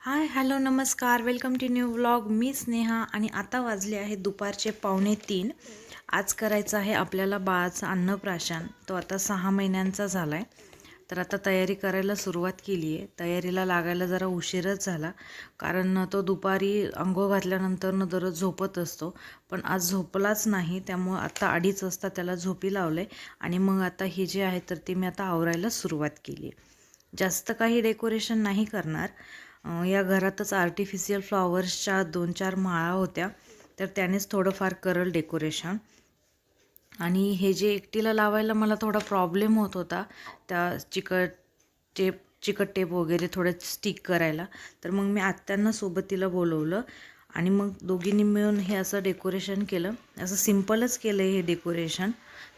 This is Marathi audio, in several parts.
हाय हॅलो नमस्कार. वेलकम टू न्यू व्लॉग मी स्नेहा आणि आता वाजले आहे दुपारचे पावणे तीन. आज करायचं आहे आपल्याला बाळाचं अन्नप्राशन. तो आता सहा महिन्यांचा झाला आहे तर आता तयारी करायला सुरुवात केली आहे. तयारीला लागायला जरा उशीरच झाला कारण तो दुपारी अंघोळ घातल्यानंतर दररोज झोपत असतो. पण आज झोपलाच नाही त्यामुळं आता अडीच वाजता त्याला झोपी लावलं आहे आणि मग आता हे जे आहे तर ते मी आता आवरायला सुरुवात केली आहे. जास्त काही डेकोरेशन नाही करणार या घरातच आर्टिफिशियल फ्लॉवर्सच्या दोन चार माळा होत्या. तर त्यानेच थोडंफार करल डेकोरेशन आणि हे जे एकटीला लावायला मला थोडा प्रॉब्लेम होत होता त्या चिकट टेप चिकट टेप वगैरे थोडं स्टिक करायला. तर मग मी आत्यांना सोबतीला बोलवलं आणि मग दोघींनी मिळून हे असं डेकोरेशन केलं. असं सिम्पलच केलं हे डेकोरेशन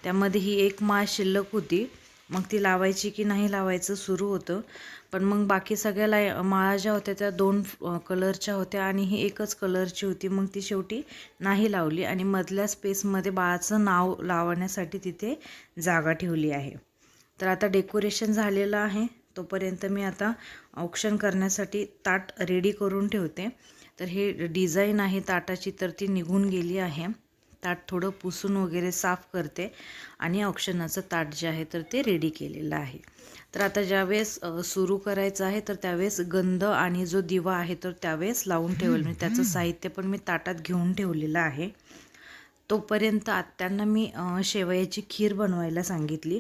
त्यामध्ये ही एक माळ शिल्लक होती. मग ती लावायची की नाही लावायचं सुरू होतं. पण मग बाकी सगळ्या लाय माळा ज्या होत्या त्या दोन कलरच्या होत्या आणि ही एकच कलरची होती. मग ती शेवटी नाही लावली आणि मधल्या स्पेसमध्ये बाळाचं नाव लावण्यासाठी तिथे जागा ठेवली आहे. तर आता डेकोरेशन झालेलं आहे. तोपर्यंत मी आता औक्षण करण्यासाठी ताट रेडी करून ठेवते. तर हे डिझाईन आहे ताटाची तर ती निघून गेली आहे. ताट थोडं पुसून वगैरे साफ करते आणि औक्षणाचं ताट जे आहे तर ते रेडी केलेलं आहे. तर आता ज्यावेळेस सुरू करायचं आहे तर त्यावेळेस गंध आणि जो दिवा आहे तर त्यावेळेस लावून ठेवेल. म्हणजे त्याचं साहित्य पण मी ताटात घेऊन ठेवलेलं आहे. तोपर्यंत आत्यांना मी शेवयाची खीर बनवायला सांगितली.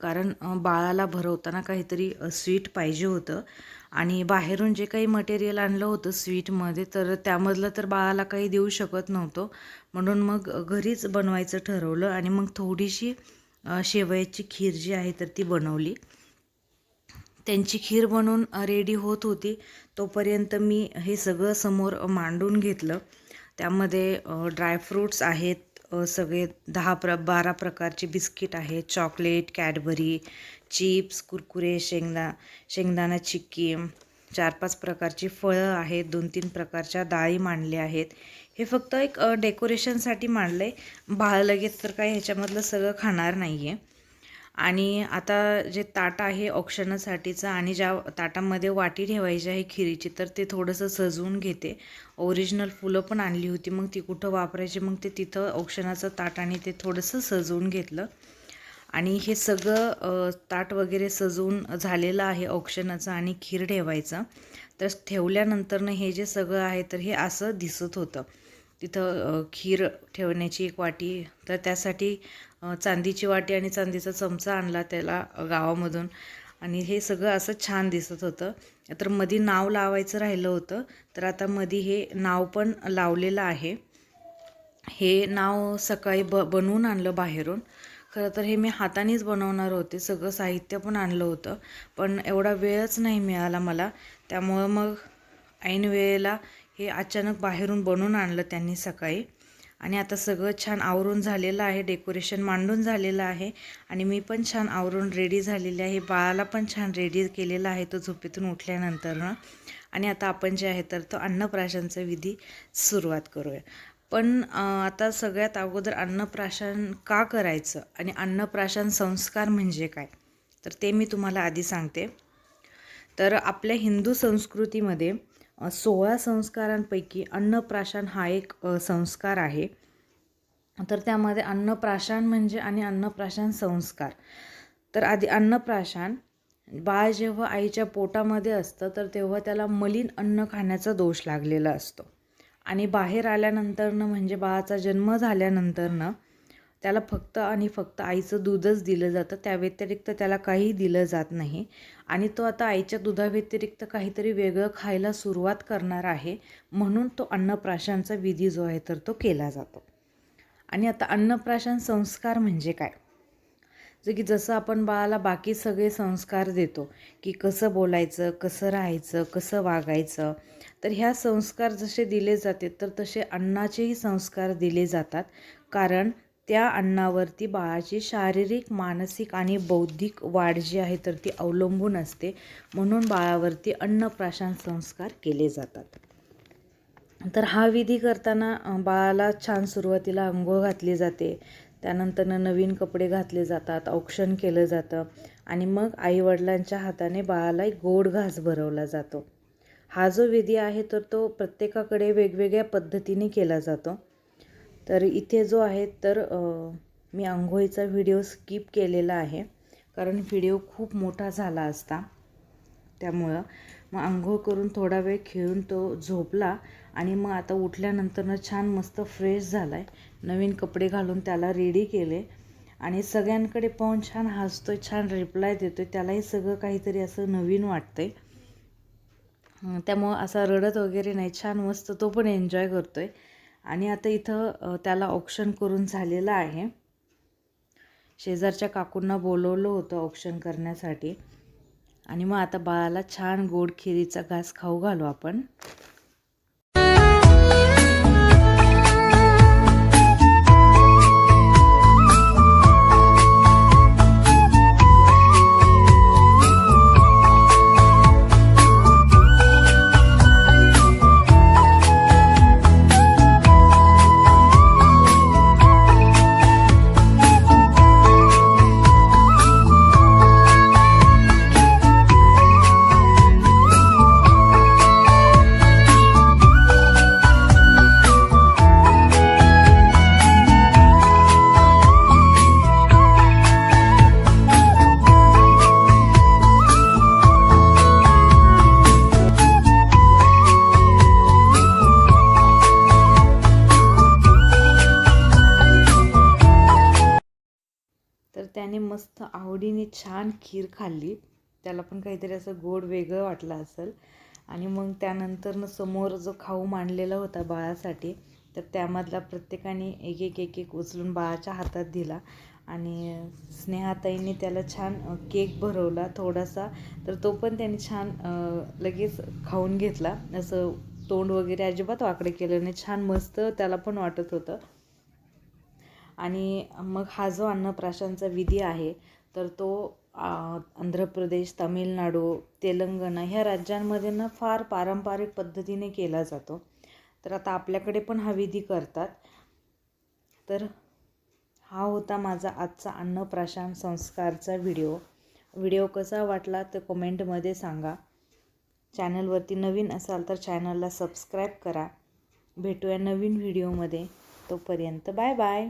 कारण बाळाला भरवताना काहीतरी स्वीट पाहिजे होतं. आणि बाहेरून जे काही मटेरियल आणलं होतं स्वीटमध्ये तर त्यामधलं तर बाळाला काही देऊ शकत नव्हतो. म्हणून मग घरीच बनवायचं ठरवलं आणि मग थोडीशी शेवयाची खीर जी आहे तर ती बनवली. त्यांची खीर बनवून रेडी होत होती. तोपर्यंत मी हे सगळं समोर मांडून घेतलं. त्यामध्ये ड्रायफ्रूट्स आहेत सगळे दहा प्र बारा प्रकारचे बिस्किट आहेत. चॉकलेट कॅडबरी चिप्स कुरकुरे शेंगदा शेंगदाणा चिक्की चार पाच प्रकारची फळं आहेत. दोन तीन प्रकारच्या डाळी मांडल्या आहेत. हे फक्त एक डेकोरेशनसाठी मांडलं आहे बाळ लगेच तर काही ह्याच्यामधलं सगळं खाणार नाही आहे आणि आता जे ताट आहे ऑक्शनसाठीचं आणि ज्या ताटामध्ये वाटी ठेवायची आहे खिरीची तर ते थोडंसं सजवून घेते. ओरिजिनल फुलं पण आणली होती. मग ती कुठं वापरायची? मग ते तिथं ऑक्शनाचं ताट आणि ते थोडंसं सजवून घेतलं. आणि हे सगळं ताट वगैरे सजवून झालेलं आहे ऑक्शनाचं आणि खीर ठेवायचं. तर ठेवल्यानंतरनं हे जे सगळं आहे तर हे असं दिसत होतं. तिथं खीर ठेवण्याची एक वाटी तर त्यासाठी चांदीची वाटी आणि चांदीचा चमचा आणला त्याला गावामधून. आणि हे सगळं असं छान दिसत होतं. तर मधी नाव लावायचं राहिलं होतं. तर आता मधी हे नाव पण लावलेलं आहे. हे नाव सकाळी ब बनवून आणलं बाहेरून. खरं तर हे मी हातानेच बनवणार होते. सगळं साहित्य पण आणलं होतं. पण एवढा वेळच नाही मिळाला मला. त्यामुळं मग ऐन वेळेला हे अचानक बाहेरून बनवून आणलं त्यांनी सकाळी. आणि आता सगळं छान आवरून झालेलं आहे डेकोरेशन मांडून झालेलं आहे आणि मी पण छान आवरून रेडी झालेली आहे. बाळाला पण छान रेडी केलेला आहे तो झोपेतून उठल्यानंतरनं आणि आता आपण जे आहे तर तो अन्नप्राशनचा विधी सुरुवात करूया. पण आता सगळ्यात अगोदर अन्नप्राशन का करायचं आणि अन्नप्राशन संस्कार म्हणजे काय? तर ते मी तुम्हाला आधी सांगते. तर आपल्या हिंदू संस्कृतीमध्ये सोळा संस्कारांपैकी अन्नप्राशन हा एक संस्कार आहे. तर त्यामध्ये अन्नप्राशन म्हणजे आणि अन्नप्राशन संस्कार. तर आधी अन्नप्राशन बाळ जेव्हा आईच्या पोटामध्ये असतं तर तेव्हा त्याला मलिन अन्न खाण्याचा दोष लागलेला असतो. आणि बाहेर आल्यानंतरनं म्हणजे बाळाचा जन्म झाल्यानंतरनं त्याला फक्त आणि फक्त आईचं दूधच दिलं जातं. त्या व्यतिरिक्त त्याला काही दिलं जात नाही. आणि तो आता आईच्या दुधाव्यतिरिक्त काहीतरी वेगळं खायला सुरुवात करणार आहे. म्हणून तो अन्नप्राशनचा विधी जो आहे तर तो केला जातो. आणि आता अन्नप्राशन संस्कार म्हणजे काय? जे की जसं आपण बाळाला बाकी सगळे संस्कार देतो की कसं बोलायचं कसं राहायचं कसं वागायचं तर ह्या संस्कार जसे दिले जाते तर तसे अन्नाचेही संस्कार दिले जातात. कारण त्या अन्नावरती बाळाची शारीरिक मानसिक आणि बौद्धिक वाढ जी आहे तर ती अवलंबून असते. म्हणून बाळावरती अन्नप्राशन संस्कार केले जातात. तर हा विधी करताना बाळाला छान सुरुवातीला अंघोळ घातली जाते. त्यानंतरनं नवीन कपडे घातले जातात औक्षण केलं जातं आणि मग आईवडिलांच्या हाताने बाळाला एक गोड घास भरवला जातो. हा जो विधी आहे तर तो प्रत्येकाकडे वेगवेगळ्या पद्धतीने केला जातो. तर इथे जो आहे तर मी आंघोळीचा व्हिडिओ स्किप केलेला आहे. कारण व्हिडिओ खूप मोठा झाला असता. त्यामुळं मग आंघोळ करून थोडा वेळ खेळून तो झोपला आणि मग आता उठल्यानंतरनं छान मस्त फ्रेश झाला आहे नवीन कपडे घालून त्याला रेडी केले. आणि सगळ्यांकडे पाहून छान हसतो आहे छान रिप्लाय देतो आहे त्यालाही सगळं काहीतरी असं नवीन वाटतं आहे त्यामुळं असा रडत वगैरे नाही. छान मस्त तो पण एन्जॉय करतो आहे आणि आता इथं त्याला ऑप्शन करून झालेलं आहे. शेजारच्या काकूंना बोलवलं होतं ऑप्शन करण्यासाठी. आणि मग आता बाळाला छान गोड खिरीचा घास खाऊ घालू आपण. छान खीर खाल्ली. त्याला पण काहीतरी असं गोड वेगळं वाटलं असेल. आणि मग त्यानंतरनं समोर जो खाऊ मांडलेला होता बाळासाठी तर त्यामधला प्रत्येकाने एक एक एक एक उचलून बाळाच्या हातात दिला. आणि स्नेहाताईंनी त्याला छान केक भरवला थोडासा. तर तो पण त्याने छान लगेच खाऊन घेतला. असं तोंड वगैरे अजिबात वाकडे केलं नाही. छान मस्त त्याला पण वाटत होतं. आणि मग हा जो अन्नप्राशांचा विधी आहे तर तो आंध्र प्रदेश तामिळनाडू तेलंगणा ह्या राज्यांमध्ये ना फार पारंपरिक पद्धतीने केला जातो. तर आता आपल्याकडे पण हा विधी करतात. तर हा होता माझा आजचा अन्नप्राशन संस्कारचा व्हिडिओ. व्हिडिओ कसा वाटला तर कमेंटमध्ये सांगा. चॅनलवरती नवीन असाल तर चॅनलला सबस्क्राईब करा. भेटूया नवीन व्हिडिओमध्ये. तोपर्यंत बाय बाय.